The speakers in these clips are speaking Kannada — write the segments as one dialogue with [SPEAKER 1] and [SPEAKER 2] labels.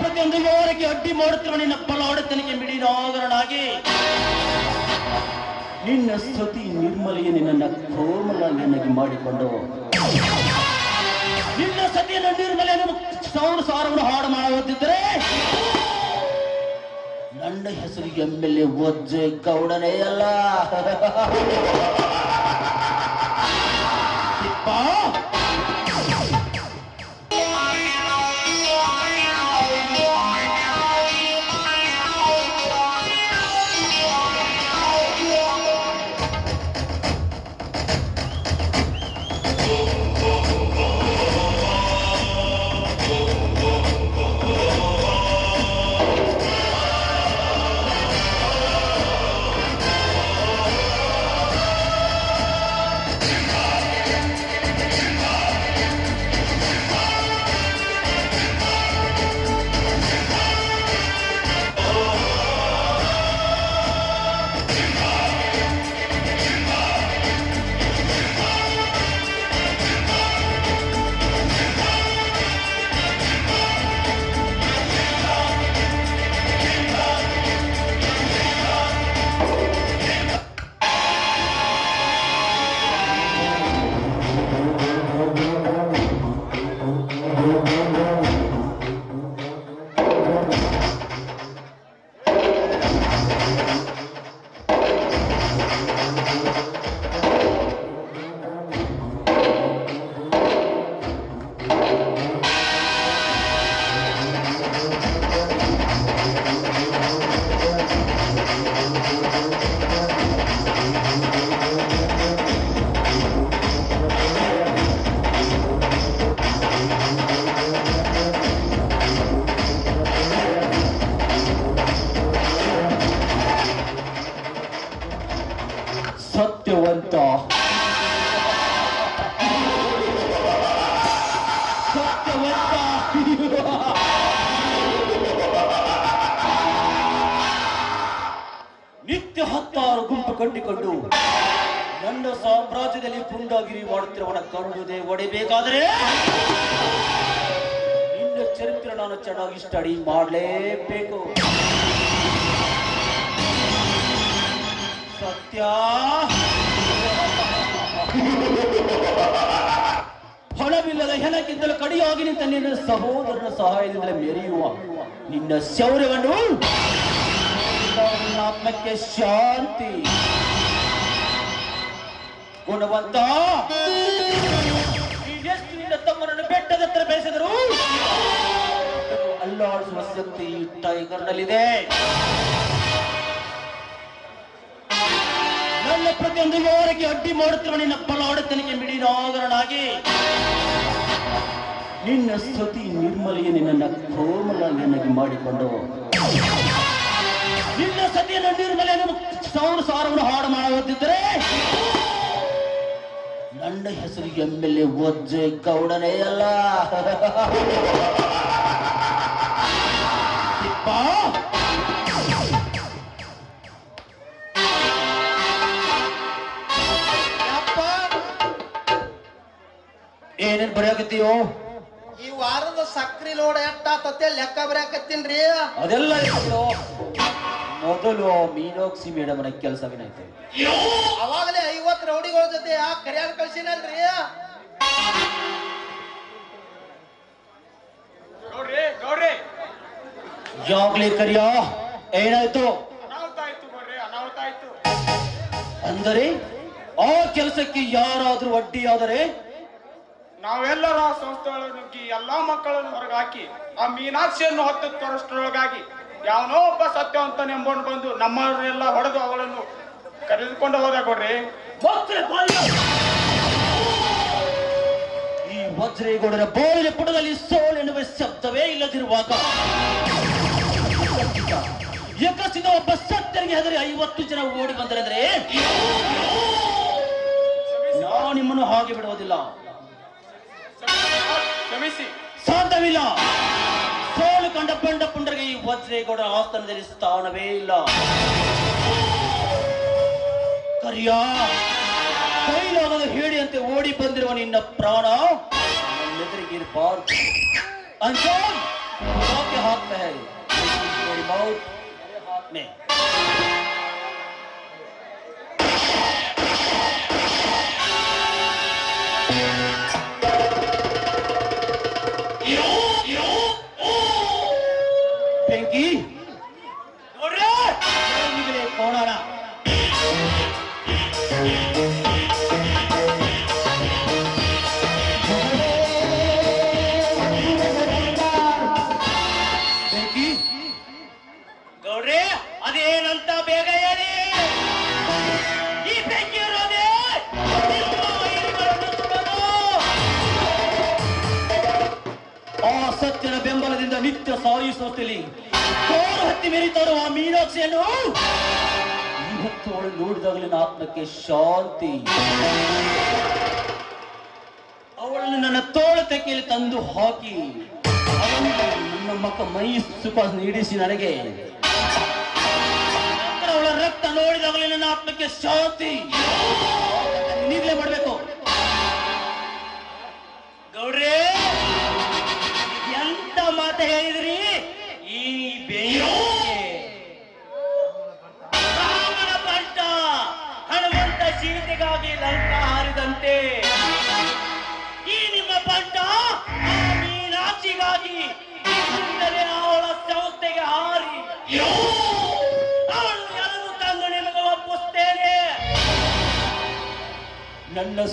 [SPEAKER 1] ಪ್ರತಿಯೊಂದು ವ್ಯವಹಾರಕ್ಕೆ ಅಡ್ಡಿ ಮಾಡುತ್ತಿರುವ ನಿನ್ನ ಬಲಾಡತನಿಗೆ ಮಿಡಿನಾಗರನಾಗಿ ನಿನ್ನ ಸ್ತುತಿ ನಿರ್ಮಲೆಯ ನಿನ್ನ ಕೋಮಲ ನನಗೆ ಮಾಡಿಕೊಂಡು. ನಿನ್ನ ಸತಿಯನ್ನು ನಿರ್ಮಲೆಯನ್ನು ಸೌಂಡ್ ಸಾರವನ್ನು ಹಾಡು ಮಾಡುತ್ತಿದ್ದರೆ. ನನ್ನ ಹೆಸರು ಎಂ ಎಲ್ ಎ ಒಜ್ಜೆ ಗೌಡನೇ ಅಲ್ಲ. ಕಟ್ಟಿಕೊಂಡು ನನ್ನ ಸಾಮ್ರಾಜ್ಯದಲ್ಲಿ ಪುಂಡಾಗಿರಿ ಮಾಡುತ್ತಿರುವನ ಕಂಡುದೇ ಒಡೆಯಬೇಕಾದರೆ ನಿನ್ನ ಚರಿತ್ರೆ ನಾನು ಚೆನ್ನಾಗಿ ಸ್ಟಡಿ ಮಾಡಲೇಬೇಕು. ಸತ್ಯ. ಫಲವಿಲ್ಲದ ಹೆಣಕ್ಕಿಂತಲೂ ಕಡಿಯಾಗಿ ನಿಂತ ನಿನ್ನ ಸಹೋದರನ ಸಹಾಯದಿಂದಲೇ ಮೆರೆಯುವ ನಿನ್ನ ಶೌರ್ಯವನ್ನು ಆತ್ಮಕ್ಕೆ ಶಾಂತಿ. ಗುಣವಂತ ಎಷ್ಟು ನಿನ್ನ ತಮ್ಮನನ್ನು ಬೆಟ್ಟದ ಹತ್ರ ಬೇಯಿಸಿದರು ಅಲ್ಲಾಡಿಸುವ ಶಕ್ತಿ ಈ ಟೈಗರ್ನಲ್ಲಿದೆ. ನನ್ನ ಪ್ರತಿಯೊಂದು ವ್ಯವಹಾರಕ್ಕೆ ಅಡ್ಡಿ ಮಾಡುತ್ತಿರುವ ನಿನ್ನ ಪಲಾಡುತ್ತನಿಗೆ ಮಿಡಿ ನಾಗರನಾಗಿ ನಿನ್ನ ಸ್ತುತಿ ನಿರ್ಮಲೆಯ ನಿನ್ನನ್ನು ಕೋಮಲ ನನಗೆ ಮಾಡಿಕೊಂಡು ನಿನ್ನ ನನ್ನೀರ ಮೇಲೆ ಸೌಂಡ್ ಸಾರವನ್ನು ಹಾಡು ಮಾಡುತ್ತಿದ್ದರೆ? ನನ್ನ ಹೆಸರು ಎಂ ಎಲ್ ಎ ಒಜ್ಜೆ ಗೌಡನೇ ಅಲ್ಲ. ಏನೇನ್ ಬರೆಯಾಕತ್ತೀಯೋ
[SPEAKER 2] ಈ ವಾರದ ಸಕ್ರಿ ಲೋಡ್ ಎಷ್ಟಾತತ್ತೆ ಲೆಕ್ಕ ಬರೆಯಾಕತ್ತೀನ್ರಿ
[SPEAKER 1] ಅದೆಲ್ಲ. ಮೊದಲು ಮೀನಾಕ್ಷಿ ಕೆಲಸ ಕೆಲಸವೇನಾಯ್ತು
[SPEAKER 2] ಅವಾಗಲೇ ಐವತ್ತು ರೌಡಿಗಳ ಜೊತೆ ಆ ಕರಿಯಾಗ ಕಳ್ಸಿನಲ್ರಿ.
[SPEAKER 3] ನೋಡ್ರಿ ಗೌಡ್ರಿ.
[SPEAKER 1] ಯಾವಾಗ್ಲೇ ಕರಿಯ ಏನಾಯ್ತು?
[SPEAKER 3] ಅನಾಹುತ ಆಯ್ತು ನೋಡ್ರಿ ಅನಾಹುತ ಆಯ್ತು.
[SPEAKER 1] ಅಂದರೆ ಆ ಕೆಲಸಕ್ಕೆ ಯಾರಾದ್ರೂ ಅಡ್ಡಿಯಾದರೆ
[SPEAKER 3] ನಾವೆಲ್ಲರ ಆ ಸಂಸ್ಥೆಗಳ ನುಗ್ಗಿ ಎಲ್ಲಾ ಮಕ್ಕಳನ್ನು ಹೊರಗಾಕಿ ಆ ಮೀನಾಕ್ಷಿಯನ್ನು ಹತ್ತು ತೋರಿಸ್ಟ್ರೊಳಗಾಗಿ ಯಾವನೋ ಒಬ್ಬ ಸತ್ಯವಂತ ನೆಂಬೊಂಡು ಬಂದು ನಮ್ಮವರೆಲ್ಲ ಹೊಡೆದು ಅವಳನ್ನು ಕರೆದುಕೊಂಡು ಹೋದ
[SPEAKER 1] ಕೊಡ್ರಿ! ಈ ವಜ್ರೇಗೌಡರ ಬೋಳಿನ ಪುಟದಲ್ಲಿ ಸೋಲ್ ಎನ್ನುವ ಶಬ್ದವೇ ಇಲ್ಲದಿರುವಾಗ ಯಕಸ್ಸಿನ ಒಬ್ಬ ಸತ್ಯರಿಗೆ ಹೆದರಿ ಐವತ್ತು ಜನ ಓಡಿ ಬಂದರೆ ನಾವು ನಿಮ್ಮನ್ನು ಹಾಗೆ ಬಿಡುವುದಿಲ್ಲ.
[SPEAKER 3] ಕ್ಷಮಿಸಿ.
[SPEAKER 1] ಸಾಧ್ಯವಿಲ್ಲ. ಸೋಲು ಕಂಡ ಪಂಡ ಪುಂಡರಿಗೆ ಈ ವಜ್ರೇಗೌಡ ಆಸ್ಥಾನದಲ್ಲಿ ಸ್ಥಾನವೇ ಇಲ್ಲ. ಕರಿಯ, ಕೈಲಾಗದ ಹೇಳಿಯಂತೆ ಓಡಿ ಬಂದಿರುವ ನಿನ್ನ ಪ್ರಾಣ ನನ್ನೆದುರಿಗೆ ಇರಬಾರ್ದು. ಅಂಜಾನ್ ಯಾಕೆ ಸಾಯಿಸುತ್ತಲಿ ಕೋರು ಹತ್ತಿ ಮೆರಿತಾರುವ ಆ ಮೀನಾಕ್ಷಿಯನ್ನು. ಇವತ್ತು ಅವಳು ನೋಡಿದಾಗಲಿನ ಆತ್ಮಕ್ಕೆ ಶಾಂತಿ. ಅವಳನ್ನು ನನ್ನ ತೋಳ ತೆಕ್ಕೆಯಲ್ಲಿ ತಂದು ಹಾಕಿ. ನನ್ನ ಮಕ್ಕ ಮೈ ಸುಖ ನೀಡಿಸಿ ನನಗೆ. ಅವಳ ರಕ್ತ ನೋಡಿದಾಗಲಿ ನನ್ನ ಆತ್ಮಕ್ಕೆ ಶಾಂತಿ. ನೀವೇ ಮಾಡಬೇಕು. ಗೌಡ್ರೇ, ಎಂತ ಮಾತ ಹೇಳಿದ್ರಿ?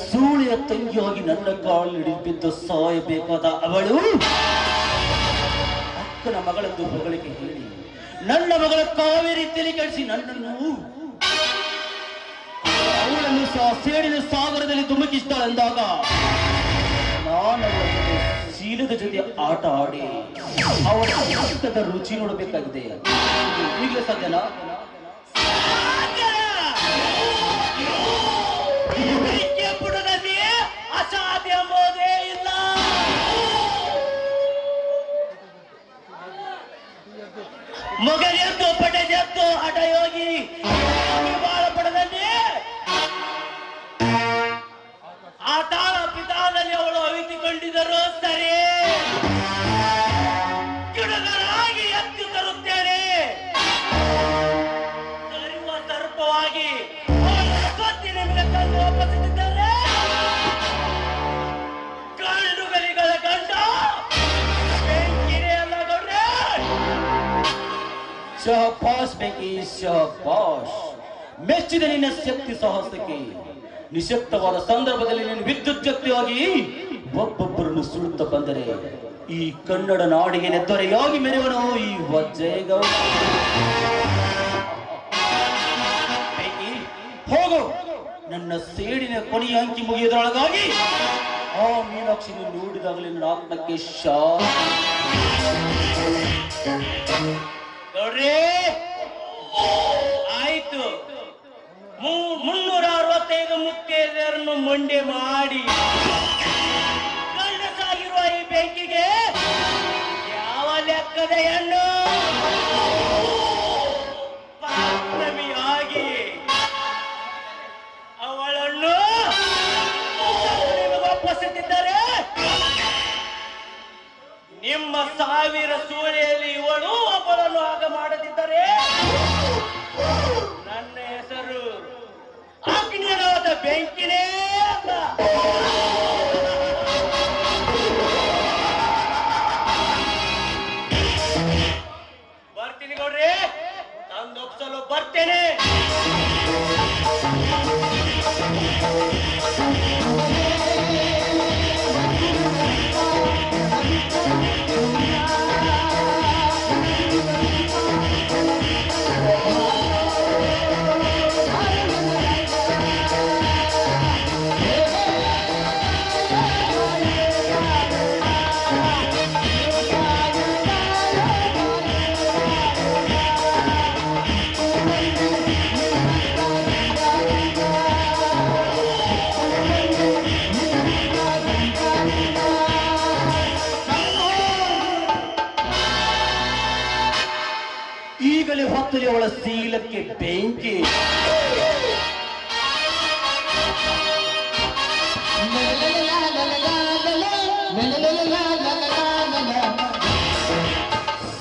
[SPEAKER 1] ಸೂಳೆಯ ತಂಗಿಯಾಗಿ ನನ್ನ ಕಾಲು ಹಿಡಿದು ಸಾಯಬೇಕಾದ ಅವಳು ಅಕ್ಕನ ಮಗಳದ್ದು ಹೊಗಳಿಕೆ ಹೇಳಿ, ನನ್ನ ಮಗಳ ಕಾವೇರಿ ತಲೆ ಕಳಿಸಿ ನನ್ನನ್ನು ಅವಳನ್ನು ಸಹ ಸೇಡಿನ ಸಾಗರದಲ್ಲಿ ಧುಮುಕಿಸ್ತಾಳೆಂದಾಗ ನಾನು ಸೀಲದ ಜೊತೆ ಆಟ ಆಡಿ ಅವಳ ರಕ್ತದ ರುಚಿ ನೋಡಬೇಕಾಗಿದೆ. ಈಗಲೇ ಸಾಧ್ಯನಾ? ಮಗನೆದ್ದು ಪಡೆದೆದ್ದು ಹಠಯೋಗಿ. ನಿಶಕ್ತವಾದ ಸಂದರ್ಭದಲ್ಲಿ ನೀನು ವಿದ್ಯುತ್ ಶಕ್ತಿಯಾಗಿ ಒಬ್ಬೊಬ್ಬರನ್ನು ಸುಡುತ್ತ ಬಂದರೆ ಈ ಕನ್ನಡ ನಾಡಿಗೆ ನೆತ್ತೊರೆಯಾಗಿ ಮೆರೆವನು ಈ ವಜ್ಜೇಗೌಡ ಹೋಗು. ನನ್ನ ಸೇಡಿನ ಕೊನೆಯ ಅಂಕಿ ಮುಗಿಯೋದ್ರೊಳಗಾಗಿ ಆ ಮೀನಾಕ್ಷಿ ನೋಡಿದಾಗಲೇ ನನ್ನ ಆತ್ಮಕ್ಕೆ ಶಾ ನೋಡ್ರಿ ಆಯ್ತು. ಮುನ್ನೂರ ಅರವತ್ತೈದು ಮುತ್ತೈದೆಯರನ್ನು ಮಂಡೆ ಮಾಡಿ ಗಂಡಸಾಗಿರುವ ಈ ಬೆಂಕಿಗೆ ಯಾವ ಲೆಕ್ಕದ ಹೆಣ್ಣು? ಬರ್ತೇನೆ. ಅವಳ ಶೀಲಕ್ಕೆ ಬೆಂಕಿ.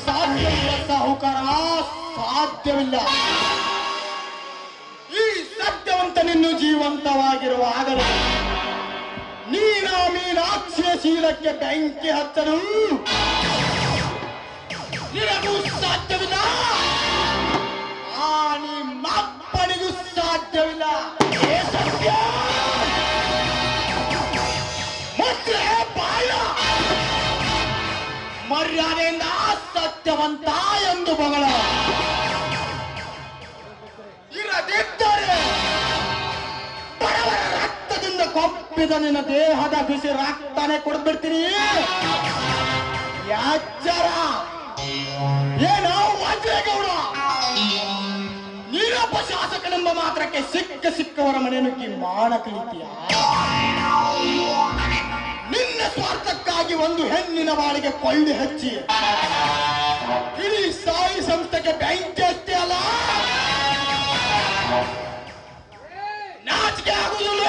[SPEAKER 1] ಸಾಧ್ಯವಿಲ್ಲ, ಸಾಹುಕಾರ,
[SPEAKER 4] ಸಾಧ್ಯವಿಲ್ಲ. ಈ ಸತ್ಯವಂತನಿನ್ನು ಜೀವಂತವಾಗಿರುವಾಗಲೇ ನೀನ ಮೀನಾಕ್ಷಿಯ ಶೀಲಕ್ಕೆ ಬೆಂಕಿ ಹತ್ತನು ನಿನಗೂ ಸಾಧ್ಯವಿಲ್ಲ. ಮರ್ಯಾದೆಯಿಂದ ಸತ್ಯವಂತ ಎಂದು ಬಗಳ. ಇರದಿದ್ದರೆ ಬಡವರ ರಕ್ತದಿಂದ ಕೊಪ್ಪಿದ ನಿನ್ನ ದೇಹದ ಬಿಸಿ ರಕ್ತನೇ ಕೊಡ್ಬಿಡ್ತೀನಿ. ಯಾಚರ ಏನೋ ಶಾಸಕನೆಂಬ ಮಾತ್ರಕ್ಕೆ ಸಿಕ್ಕ ಸಿಕ್ಕವರ ಮನೆ ನುಗ್ಗಿ ಮಾಡ ಕಲಿತೀಯ ನಿನ್ನ ಸ್ವಾರ್ಥಕ್ಕಾಗಿ ಒಂದು ಹೆಣ್ಣಿನ ಬಾಳಿಗೆ ಕೊಳ್ಳಿ ಹಚ್ಚಿ. ಇಡೀ ಸಾಯಿ ಸಂಸ್ಥೆಗೆ ಬೆಂಕಿ ಅಷ್ಟೇ ಅಲ್ಲ? ನಾಚಿಕೆ ಆಗುದಿಲ್ಲ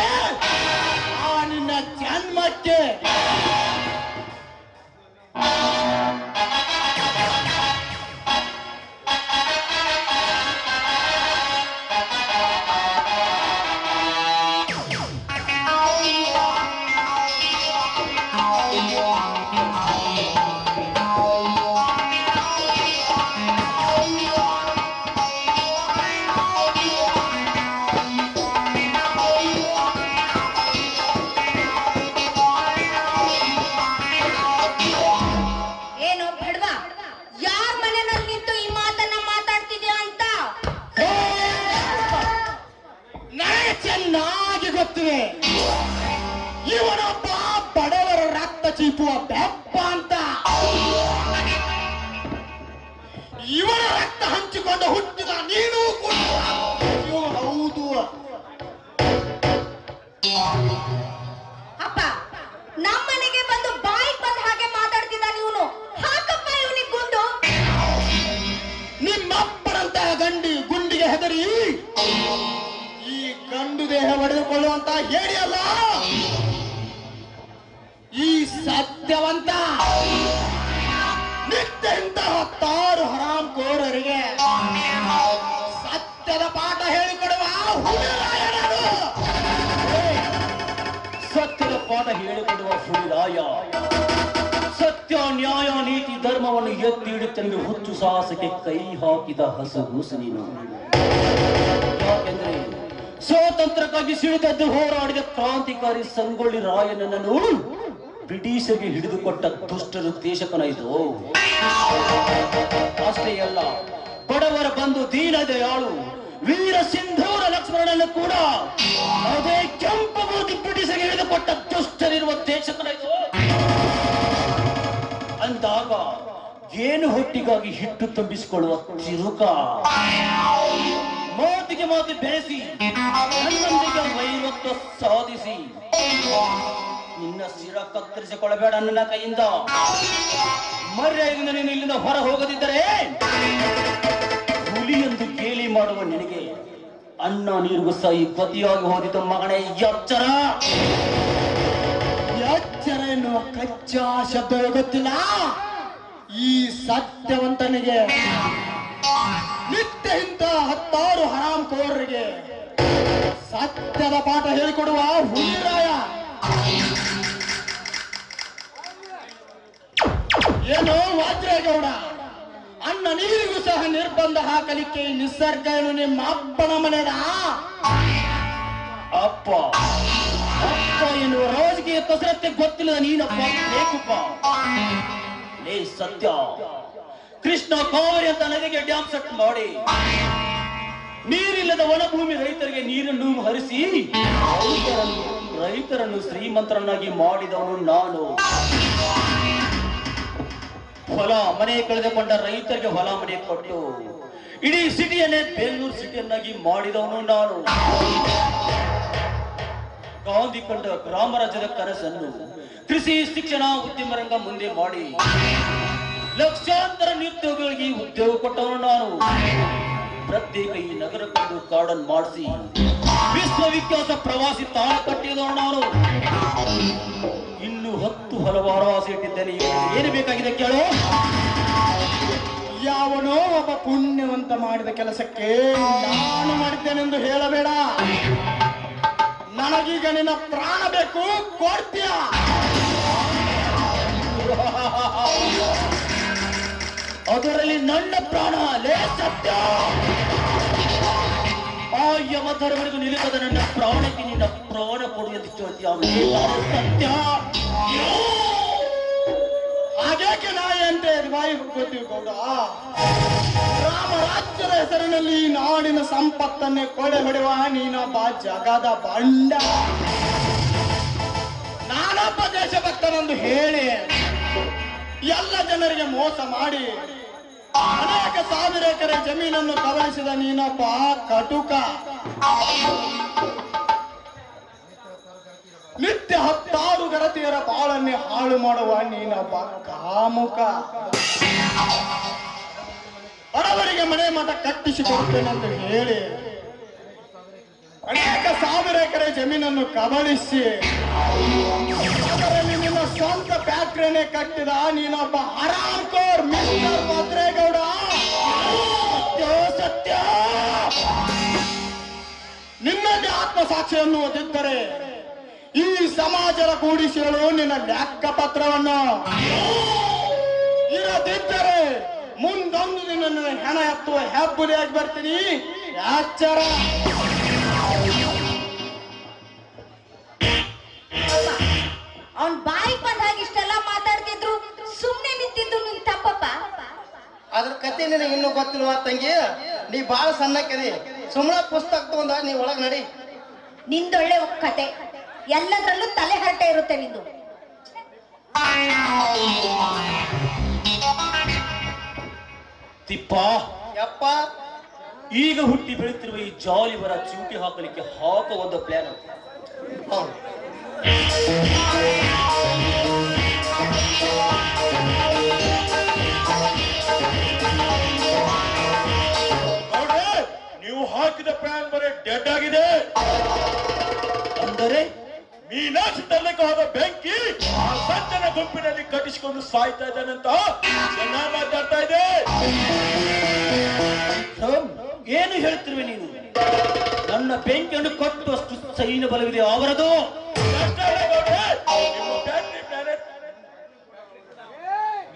[SPEAKER 4] ಆ ನಿನ್ನ ಜನ್ಮಕ್ಕೆ ಇವನೊಬ್ಬ ಬಡವರ ರಕ್ತ ಚೀಪುವ ಬೆಪ್ಪ ಅಂತ. ಇವನ ರಕ್ತ ಹಂಚಿಕೊಂಡು ಹುಟ್ಟಿದ ನೀನು ಕೂಡ. ಹೌದು. ದೇಹ ಹೊಡೆದುಕೊಳ್ಳುವಂತ ಹೇಳಿಯಲ್ಲ ಈ ಸತ್ಯವಂತ ನಿತ್ಯ ಇಂತಹ ಹತ್ತಾರು ಹರಾಮ್ ಕೋರರಿಗೆ ಸತ್ಯದ ಪಾಠ ಹೇಳಿಕೊಡುವ.
[SPEAKER 1] ಸತ್ಯದ ಪಾಠ ಹೇಳಿಕೊಡುವ ಸುಳಿರಾಯ ಸತ್ಯ, ನ್ಯಾಯ, ನೀತಿ, ಧರ್ಮವನ್ನು ಎತ್ತಿ ಹಿಡಿತಂದು ಹುಚ್ಚು ಸಾಹಸಕ್ಕೆ ಕೈ ಹಾಕಿದ ಹಸು ಯಾಕೆಂದ್ರೆ ಸ್ವಾತಂತ್ರ್ಯಕ್ಕಾಗಿ ಸಿಡಿದದ್ದು ಹೋರಾಡಿದ ಕ್ರಾಂತಿಕಾರಿ ಸಂಗೊಳ್ಳಿ ರಾಯನನ್ನು ಬ್ರಿಟಿಷರಿಗೆ ಹಿಡಿದುಕೊಟ್ಟ ದುಷ್ಟರು ದೇಶಕನ ಇದು ಅಷ್ಟೇ ಅಲ್ಲ, ಬಡವರ ಬಂಧು ದೀನ ವೀರ ಸಿಂಧೂರ ಲಕ್ಷ್ಮಣನನ್ನು ಕೂಡ ಅದೇ ಕೆಂಪು ಬೂದಿ ಬ್ರಿಟಿಷರಿಗೆ ಹಿಡಿದುಕೊಟ್ಟ ದುಷ್ಟರಿರುವ ದೇಶಕನ ಇದು ಅಂದಾಗ ಏನು ಹೊಟ್ಟಿಗಾಗಿ ಹಿಟ್ಟು ತುಂಬಿಸಿಕೊಳ್ಳುವ ಚಿರುಕ ಮಾತಿಗೆ ಮಾತು ಬೆರೆಸಿ, ನನ್ನೊಂದಿಗೆ ವೈರತ್ವ ಸಾಧಿಸಿ. ನಿನ್ನ ಶಿರ ಕತ್ತರಿಸಿಕೊಳ್ಳಬೇಡ ನನ್ನ ಕೈಯಿಂದ. ಮರ್ಯಾದಿಂದ ನೀನು ಇಲ್ಲಿಂದ ಹೊರ ಹೋಗದಿದ್ದರೆ ಎಂದು ಗೇಲಿ ಮಾಡುವ ನಿನಗೆ ಅನ್ನ ನೀರಿಗೂ ಸಹಿ ಗತಿಯಾಗಿ ಹೋದಿತು ಮಗನೇ ಎಚ್ಚರ
[SPEAKER 4] ಎಚ್ಚರ ಎನ್ನುವ ಕಚ್ಚಾ ಶಬ್ದವೇ ಗೊತ್ತಿಲ್ಲ? ಈ ಸತ್ಯವಂತನಿಗೆ ನಿತ್ಯ ಇಂಥ ಹತ್ತಾರು ಹರಾಮ್ ಕೋರರಿಗೆ ಸತ್ಯದ ಪಾಠ ಹೇಳಿಕೊಡುವ ಹುಲಿರಾಯ ಏನು ವಾಜ್ರೇಗೌಡ? ಅಣ್ಣ ನೀರಿಗೂ ಸಹ ನಿರ್ಬಂಧ ಹಾಕಲಿಕ್ಕೆ ಈ ನಿಸರ್ಗ ಏನು ನಿಮ್ಮ ಅಪ್ಪನ ಮನೆದ
[SPEAKER 1] ಅಪ್ಪ. ಅಪ್ಪ ಏನು ರಾಜಕೀಯ ಕಸರತ್ತೆ ಗೊತ್ತಿಲ್ಲ ನೀನಪ್ಪ. ಬೇಕಪ್ಪ. ಲೇ ಸತ್ಯ. ಕೃಷ್ಣ ಕಾವೇರಿ ಅಂತ ನದಿಗೆ ಡ್ಯಾಮ್ ಸೆಟ್ ಮಾಡಿ. ನೀರಿಲ್ಲದ ವನಭೂಮಿ ರೈತರಿಗೆ ನೀರನ್ನು ಹರಿಸಿ, ರೈತರನ್ನು ಶ್ರೀಮಂತರನ್ನಾಗಿ ಮಾಡಿದವನು ನಾನು. ಹೊಲ, ಮನೆ ಕಳೆದುಕೊಂಡ ರೈತರಿಗೆ ಹೊಲ ಮನೆ ಕೊಟ್ಟು, ಇಡೀ ಸಿಟಿಯನ್ನೇ ಬೆಂಗಳೂರು ಸಿಟಿಯನ್ನಾಗಿ ಮಾಡಿದವನು ನಾನು. ಗಾಂಧಿ ಕಂಡ ಗ್ರಾಮ ರಾಜ್ಯದ ಕನಸನ್ನು ಕೃಷಿ, ಶಿಕ್ಷಣ ಉದ್ಯಮ ರಂಗ ಮುಂದೆ ಮಾಡಿ. ಲಕ್ಷಾಂತರ ನಿರುದ್ಯೋಗಿಗಳಿಗೆ ಉದ್ಯೋಗ ಕೊಟ್ಟವನು ನಾನು. ಪ್ರತ್ಯೇಕ ಈ ನಗರಕ್ಕೊಂದು ಗಾರ್ಡನ್ ಮಾಡಿಸಿ ವಿಶ್ವವಿಖ್ಯಾತ ಪ್ರವಾಸಿ ತಾಣ ಕಟ್ಟಿದವನು ನಾನು. ಇನ್ನು ಹತ್ತು ಹಲವಾರು ಆಸೆ ಇಟ್ಟಿದ್ದೇನೆ ಏನು ಬೇಕಾಗಿದೆ ಕೇಳು.
[SPEAKER 4] ಯಾವನೋ ಒಬ್ಬ ಪುಣ್ಯವಂತ ಮಾಡಿದ ಕೆಲಸಕ್ಕೆ ನಾನು ಮಾಡಿದ್ದೇನೆಂದು ಹೇಳಬೇಡ. ನನಗೀಗ ನಿನ್ನ ಪ್ರಾಣ ಬೇಕು, ಕೊಡ್ತೀಯ?
[SPEAKER 1] ಅದರಲ್ಲಿ ನನ್ನ ಪ್ರಾಣ, ಲೇ ಸತ್ಯ! ಆ ಯಮಧರ್ಮನಿಗೂ ನಿಲ್ಲುತ್ತದೆ ನನ್ನ ಪ್ರಾಣಕ್ಕೆ, ನಿನ್ನ ಪ್ರಾಣ ಕೊಡುವಂತ ಎಂದು ಸತ್ಯ!
[SPEAKER 4] ಹಾಗೇಕೆ ನಾಯಂತೆ? ಬಾಯಿ ಗೊತ್ತೀವಿ ಗೌಡ. ರಾಮರಾಜ್ಯದ ಹೆಸರಿನಲ್ಲಿ ನಾಡಿನ ಸಂಪತ್ತನ್ನೇ ಕೊಡೆ ಹೊಡೆಯುವ ನೀನೊಬ್ಬ ಜಗದ ಬಂಡ. ನಾನೊಬ್ಬ ದೇಶಭಕ್ತನೊಂದು ಹೇಳಿ. ಎಲ್ಲ ಜನರಿಗೆ ಮೋಸ ಮಾಡಿ. ಅನೇಕ ಸಾವಿರ ಎಕರೆ ಜಮೀನನ್ನು ಕಬಳಿಸಿದ ನೀನಪ್ಪ ಕಟುಕ. ನಿತ್ಯ ಹತ್ತಾರು ಗರತಿಯರ ಬಾಳನ್ನೇ ಹಾಳು ಮಾಡುವ ನೀನಪ್ಪ ಕಾಮುಕ. ಬಡವರಿಗೆ ಮನೆ ಮಠ ಕಟ್ಟಿಸಿ ಅಂತ ಹೇಳಿ ಅನೇಕ ಸಾವಿರ ಎಕರೆ ಜಮೀನನ್ನು ಕಬಳಿಸಿ. ಅದರಲ್ಲಿ ನಿನ್ನ ಸ್ವಂತ ಫ್ಯಾಕ್ಟರಿನೇ ಕಟ್ಟಿದ ನೀನೊಬ್ಬ ಹರಾಕೋರ್ ಮಿಸ್ಟರ್ ಭದ್ರೇಗೌಡ.
[SPEAKER 1] ಸತ್ಯ ಸತ್ಯ.
[SPEAKER 4] ನಿನ್ನಲ್ಲಿ ಆತ್ಮಸಾಕ್ಷಿಯನ್ನು ಓದಿದ್ದರೆ ಈ ಸಮಾಜದ ಕೂಡಿಸಲು ನಿನ್ನ ಲೆಕ್ಕ ಪತ್ರವನ್ನು ಇರದಿದ್ದರೆ ಮುಂದೊಂದು ದಿನ ಹೆಣ ಎತ್ತುವ ಹೆಬ್ಬುಲಿಯಾಗಿ ಬರ್ತೀನಿ. ಎಚ್ಚರ
[SPEAKER 2] ಅದ್ರ ಕತೆ ನಿನಗೆ ಇನ್ನೂ ಗೊತ್ತಿಲ್ವಾ ತಂಗಿ? ನೀ ಬಾಳ ಸಣ್ಣಕ್ಕದಿ ಸುಮ್ಮನೆ ಪುಸ್ತಕ ತಗೊಂಡ ನೀ ಒಳಗ್ ನಡಿ.
[SPEAKER 5] ನಿಂದೊಳ್ಳೆ ಕತೆ. ಎಲ್ಲದರಲ್ಲೂ ತಲೆ ಹರಟೆ ಇರುತ್ತೆ ನಿಂದು.
[SPEAKER 1] ತಿಪ್ಪ.
[SPEAKER 2] ಯಪ್ಪ.
[SPEAKER 1] ಈಗ ಹುಟ್ಟಿ ಬೆಳೆತಿರುವ ಈ ಜಾಲಿ ಬರ ಚೂಟಿ ಹಾಕಲಿಕ್ಕೆ ಹಾಕೋ ಒಂದು ಪ್ಲಾನ್
[SPEAKER 6] ಹಾಕಿದ ಪ್ಲಾನ್ ಬರೀ ಡೆಡ್ ಆಗಿದೆ.
[SPEAKER 1] ಅಂದರೆ
[SPEAKER 6] ಮೀನಾಕ್ಷಿ ತರಲಿಕ್ಕೆ ಹೋದ ಬೆಂಕಿ ಆ ಸಜ್ಜನ ಗುಂಪಿನಲ್ಲಿ ಕಟ್ಟಿಸಿಕೊಂಡು ಸಾಯ್ತಾ ಇದ್ದಾನಂತ ಜನ ಮಾತಾಡ್ತಾ ಇದೆ.
[SPEAKER 1] ಏನು ಹೇಳ್ತಿರುವೆ ನೀನು? ನನ್ನ ಬೆಂಕಿಯನ್ನು ಕಟ್ಟುವಷ್ಟು ಸೈನ್ಯ ಬಲವಿದೆ ಅವರದು.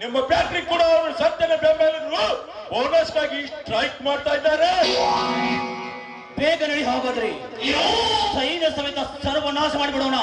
[SPEAKER 6] ನಿಮ್ಮ ಫ್ಯಾಕ್ಟ್ರಿ ಕೂಡ ಅವರು ಸತ್ಯನ ಬೆಂಬಲಿಗರು. ಬೋನಸ್ಗಾಗಿ ಸ್ಟ್ರೈಕ್ ಮಾಡ್ತಾ ಇದ್ದಾರೆ.
[SPEAKER 1] ಬೇಗ ನಡಿ ಹೋಗೋದ್ರಿ. ಸೈನ್ಯ ಸಮೇತ ಸರ್ವನಾಶ ಮಾಡಿಬಿಡೋಣ.